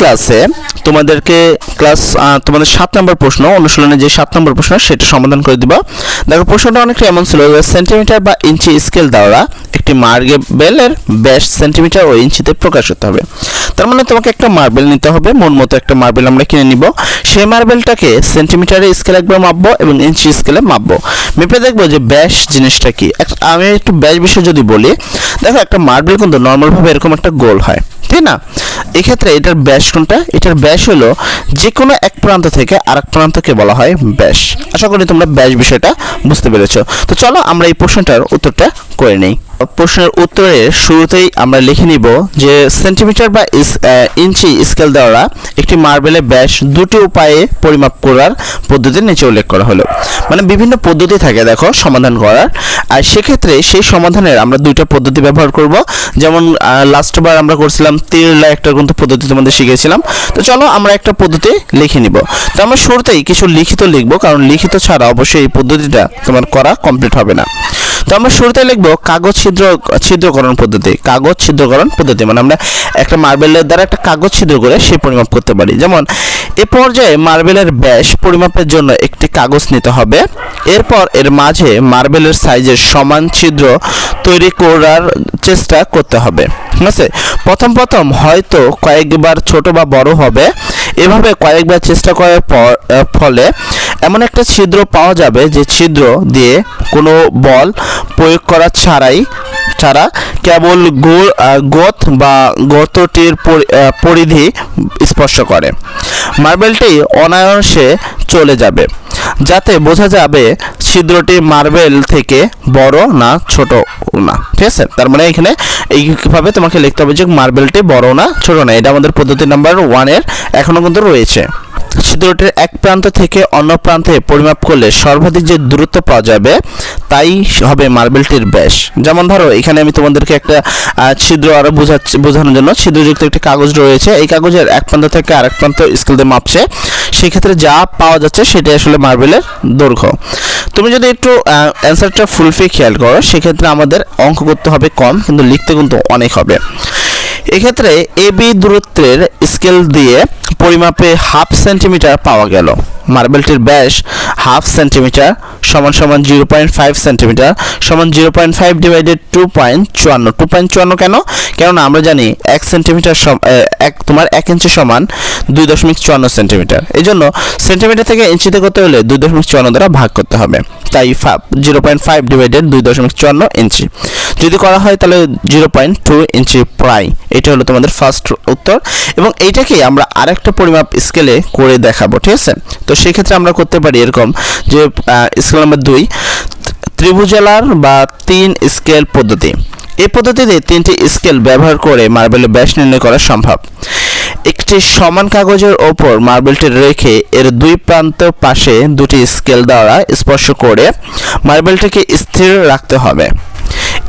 ক্লাসে তোমাদেরকে ক্লাস তোমাদের সাত নম্বর প্রশ্ন, অনুশীলনে যে সাত নম্বর প্রশ্ন সেটা সমাধান করে দিবা। দেখো, প্রশ্নটা অনেকটা এমন ছিল সেন্টিমিটার বা ইঞ্চি স্কেল দ্বারা একটি মার্বেলের ব্যাস সেন্টিমিটার ও ইঞ্চিতে প্রকাশ হতে হবে। তার মানে তোমাকে একটা মার্বেল নিতে হবে মন মতো একটা মার্বেল আমরা কিনে নিব। সেই মার্বেলটাকে সেন্টিমিটারে স্কেলে একবার মাপবো এবং ইঞ্চি স্কেলে মাপবো। মেপে দেখব যে ব্যাস জিনিসটা কি। আমি একটু ব্যাস বিষয়ে যদি বলি, দেখো, একটা মার্বেল কিন্তু নর্মালভাবে এরকম একটা গোল হয়। ঠিক না? এক্ষেত্রে এটার ব্যাস কোনটা? এটার ব্যাস হলো যে কোনো এক প্রান্ত থেকে আরেক প্রান্তকে বলা হয় ব্যাস। আশা করি তোমরা ব্যাস বিষয়টা বুঝতে পেরেছ। তো চলো আমরা এই প্রশ্নটার উত্তরটা করে নেই। প্রশ্নের উত্তরের শুরুতেই আমরা লিখে নিব যে সেন্টিমিটার বা ইঞ্চি স্কেল দ্বারা একটি মার্বেলের ব্যাস দুটি উপায়ে পরিমাপ করার পদ্ধতি নিচে উল্লেখ করা হলো। মানে বিভিন্ন পদ্ধতি থাকে, দেখো, সমাধান করার। আর সেক্ষেত্রে সেই সমাধানের আমরা দুইটা পদ্ধতি ব্যবহার করব। যেমন লাস্টবার আমরা করছিলাম, তিরলা একটা কিন্তু পদ্ধতি তোমাদের শিখেছিলাম তো চলো আমরা একটা পদ্ধতি লিখে নিব। তো আমরা শুরুতেই কিছু লিখিত লিখব, কারণ লিখিত ছাড়া অবশ্যই এই পদ্ধতিটা তোমার করা কমপ্লিট হবে না। তো আমরা শুরুতে লিখব কাগজ ছিদ্র, ছিদ্রকরণ পদ্ধতি, কাগজ ছিদ্রকরণ পদ্ধতি। মানে আমরা একটা মার্বেলের দ্বারা একটা কাগজ ছিদ্র করে সে পরিমাপ করতে পারি। যেমন, এ পর্যায়ে মার্বেলের ব্যাস পরিমাপের জন্য একটি কাগজ নিতে হবে। এরপর এর মাঝে মার্বেলের সাইজের সমান ছিদ্র তৈরি করার চেষ্টা করতে হবে। ঠিক আছে? প্রথম প্রথম হয়তো কয়েকবার ছোট বা বড় হবে। এভাবে কয়েকবার চেষ্টা করার পর ফলে এমন একটা ছিদ্র পাওয়া যাবে যে ছিদ্র দিয়ে কোনো বল প্রয়োগ করা ছাড়াই ছাড়া কেবল গো- আহ, গোত বা গর্তটির পরি- পরিধি স্পর্শ করে। মার্বেলটি অনায়াসে চলে যাবে যাতে বোঝা যাবে ছিদ্রটি মার্বেল থেকে বড় না ছোট না। ঠিক আছে? তার মানে এখানে এইভাবে তোমাকে লিখতে হবে যে মার্বেলটি বড় না ছোট না। এটা আমাদের পদ্ধতি নাম্বার ওয়ানের এখনও কিন্তু রয়েছে। ছিদ্রটির এক প্রান্ত থেকে অন্য প্রান্তে পরিমাপ করলে সর্বাধিক যে দূরত্ব পাওয়া যাবে, তাই হবে মার্বেলটির ব্যাস। যেমন ধরো, এখানে আমি তোমাদেরকে একটা ছিদ্র আরও বোঝাচ্ছি, বোঝানোর জন্য ছিদ্রযুক্ত একটি কাগজ রয়েছে। এই কাগজের এক প্রান্ত থেকে আরেক প্রান্ত স্কেল দিয়ে মাপছে। সেক্ষেত্রে যা পাওয়া যাচ্ছে সেটাই আসলে মার্বেলের দৈর্ঘ্য। তুমি যদি একটু অ্যান্সারটা ফুলফি খেয়াল করো, সেক্ষেত্রে আমাদের অঙ্ক করতে হবে কম, কিন্তু লিখতে কিন্তু অনেক হবে। এক্ষেত্রে এ বি দূরত্বের স্কেল দিয়ে পরিমাপে হাফ সেন্টিমিটার পাওয়া গেল। মার্বেলটির ব্যাস হাফ সেন্টিমিটার সমান সমান জিরো পয়েন্ট ফাইভ সেন্টিমিটার সমান zero point five divided two point চুয়ান্ন। টু পয়েন্ট চুয়ান্ন কেন? কেননা আমরা জানি এক সেন্টিমিটার এক, তোমার এক ইঞ্চি সমান দুই দশমিক চুয়ান্ন সেন্টিমিটার। এই জন্য সেন্টিমিটার থেকে ইঞ্চিতে করতে হলে দুই দশমিক চুয়ান্ন দ্বারা ভাগ করতে হবে। তাই জিরো পয়েন্ট ফাইভ ডিভাইডেড দুই দশমিক চুয়ান্ন ইঞ্চি। যদি করা হয় তাহলে জিরো পয়েন্ট টু ইঞ্চি প্রায়। এটা হলো তোমাদের ফার্স্ট উত্তর। এবং এইটাকেই আমরা আরেকটা পরিমাপ স্কেলে করে দেখাবো, ঠিক আছে? তো সেক্ষেত্রে আমরা করতে পারি এরকম যে স্কেল নাম্বার দুই ত্রিভুজালার বা তিন স্কেল পদ্ধতি। এই পদ্ধতিতে তিনটি স্কেল ব্যবহার করে মার্বেলের ব্যাস নির্ণয় করা সম্ভব। একটি সমান কাগজের ওপর মার্বেলটি রেখে এর দুই প্রান্ত পাশে দুটি স্কেল দ্বারা স্পর্শ করে মার্বেলটিকে স্থির রাখতে হবে।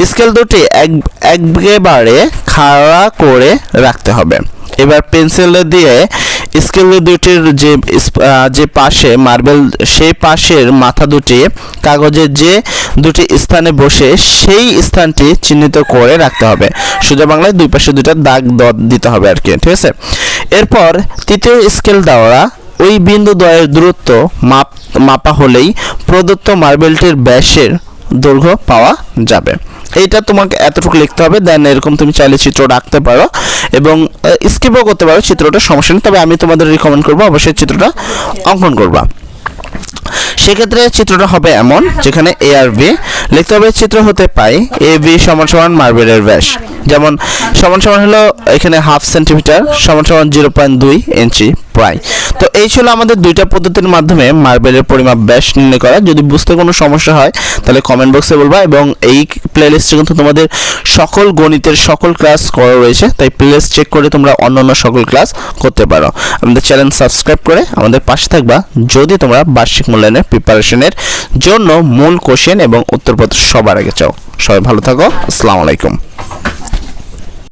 স্কেল দুটি এক, একেবারে খাড়া করে রাখতে হবে। এবার পেন্সিল দিয়ে স্কেল দুটির যে যে পাশে মার্বেল, সেই পাশের মাথা দুটি কাগজের যে দুটি স্থানে বসে সেই স্থানটি চিহ্নিত করে রাখতে হবে। সোজা বাংলায় দুই পাশে দুইটা দাগ দিতে হবে আর কি, ঠিক আছে? এরপর তৃতীয় স্কেল দ্বারা ওই বিন্দু দ্বয়ের দূরত্ব মাপ মাপা হলেই প্রদত্ত মার্বেলটির ব্যাসের দৈর্ঘ্য পাওয়া যাবে। এইটা তোমাকে এতটুকু লিখতে হবে দেন এরকম তুমি চাইলে চিত্র আঁকতে পারো এবং স্কিপও করতে পারো, চিত্রটা সমস্যা নেই, তবে আমি তোমাদের রিকমেন্ড করব, অবশ্যই চিত্রটা অঙ্কন করবা। সেক্ষেত্রে চিত্রটা হবে এমন, যেখানে এ আর বি লিখতে হবে চিত্র হতে পাই এ বি সমান সমান মার্বেলের ব্যাস। যেমন সমান সমান হলো এখানে হাফ সেন্টিমিটার, সমান সমান জিরো পয়েন্ট দুই ইঞ্চি প্রায়। তো এই ছিল আমাদের দুইটা পদ্ধতির মাধ্যমে মার্বেলের পরিমাপ ব্যাস নির্ণয় করা। যদি বুঝতে কোনো সমস্যা হয়, তাহলে কমেন্ট বক্সে বলবা এবং এই প্লেলিস্টে কিন্তু তোমাদের সকল গণিতের সকল ক্লাস করা রয়েছে, তাই প্লেলিস্ট চেক করে তোমরা অন্যান্য সকল ক্লাস করতে পারো। আমাদের চ্যানেল সাবস্ক্রাইব করে আমাদের পাশে থাকবা। যদি তোমরা বার্ষিক মূল্যায়নের প্রিপারেশনের জন্য মূল কোশ্চেন এবং উত্তরপত্র সবার আগে চাও। সবাই ভালো থাকো। আসসালামু আলাইকুম।